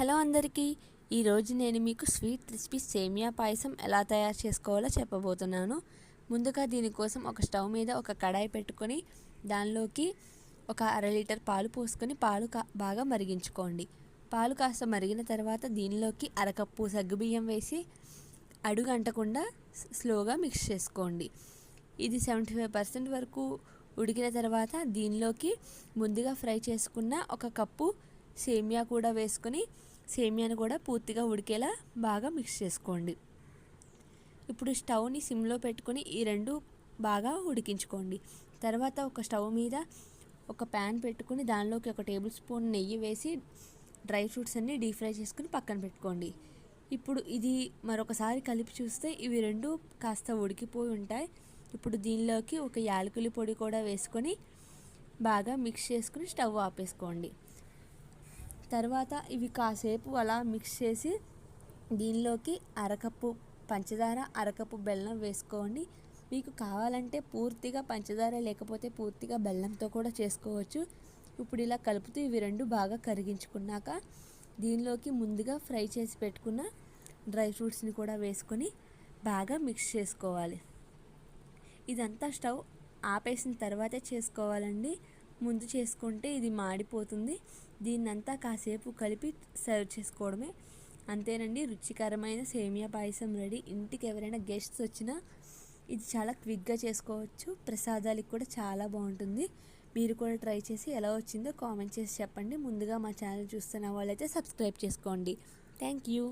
Hello అందరికీ ఈరోజు నేను మీకు స్వీట్ రెసిపీ సేమియా పాయసం ఎలా తయారు చేసుకోవాలో చెప్పబోతున్నాను. ముందుగా దీనికోసం ఒక స్టవ్ మీద ఒక కడాయి పెట్టుకొని దానిలోకి ఒక అర లీటర్ పాలు పోసుకొని పాలు కా బాగా మరిగించుకోండి. పాలు కాస్త మరిగిన తర్వాత దీనిలోకి అరకప్పు సగ్గుబియ్యం వేసి అడుగు అంటకుండా స్లోగా మిక్స్ చేసుకోండి. ఇది సెవెంటీ ఫైవ్ పర్సెంట్ వరకు ఉడికిన తర్వాత దీనిలోకి ముందుగా ఫ్రై చేసుకున్న ఒక కప్పు సేమియా కూడా వేసుకొని సేమియాను కూడా పూర్తిగా ఉడికేలా బాగా మిక్స్ చేసుకోండి. ఇప్పుడు స్టవ్ని సిమ్లో పెట్టుకొని ఈ రెండు బాగా ఉడికించుకోండి. తర్వాత ఒక స్టవ్ మీద ఒక ప్యాన్ పెట్టుకుని దానిలోకి ఒక టేబుల్ స్పూన్ నెయ్యి వేసి డ్రై ఫ్రూట్స్ అన్నీ డీప్ ఫ్రై చేసుకుని పక్కన పెట్టుకోండి. ఇప్పుడు ఇది మరొకసారి కలిపి చూస్తే ఇవి రెండు కాస్త ఉడికిపోయి ఉంటాయి. ఇప్పుడు దీనిలోకి ఒక యాలకుల పొడి కూడా వేసుకొని బాగా మిక్స్ చేసుకుని స్టవ్ ఆపేసుకోండి. తర్వాత ఇవి కాసేపు అలా మిక్స్ చేసి దీనిలోకి అరకప్పు పంచదార అరకప్పు బెల్లం వేసుకోండి. మీకు కావాలంటే పూర్తిగా పంచదార లేకపోతే పూర్తిగా బెల్లంతో కూడా చేసుకోవచ్చు. ఇప్పుడు ఇలా కలుపుతూ ఇవి రెండు బాగా కరిగించుకున్నాక దీనిలోకి ముందుగా ఫ్రై చేసి పెట్టుకున్న డ్రై ఫ్రూట్స్ని కూడా వేసుకొని బాగా మిక్స్ చేసుకోవాలి. ఇదంతా స్టవ్ ఆపేసిన తర్వాతే చేసుకోవాలండి. ముందు చేసుకుంటే ఇది మాడిపోతుంది. దీన్నంతా కాసేపు కలిపి సర్వ్ చేసుకోవడమే. అంతేనండి రుచికరమైన సేమియా పాయసం రెడీ. ఇంటికి ఎవరైనా గెస్ట్స్ వచ్చినా ఇది చాలా క్విక్గా చేసుకోవచ్చు. ప్రసాదాలకి కూడా చాలా బాగుంటుంది. మీరు కూడా ట్రై చేసి ఎలా వచ్చిందో కామెంట్ చేసి చెప్పండి. ముందుగా మా ఛానల్ చూస్తున్న వాళ్ళైతే సబ్స్క్రైబ్ చేసుకోండి. Thank you.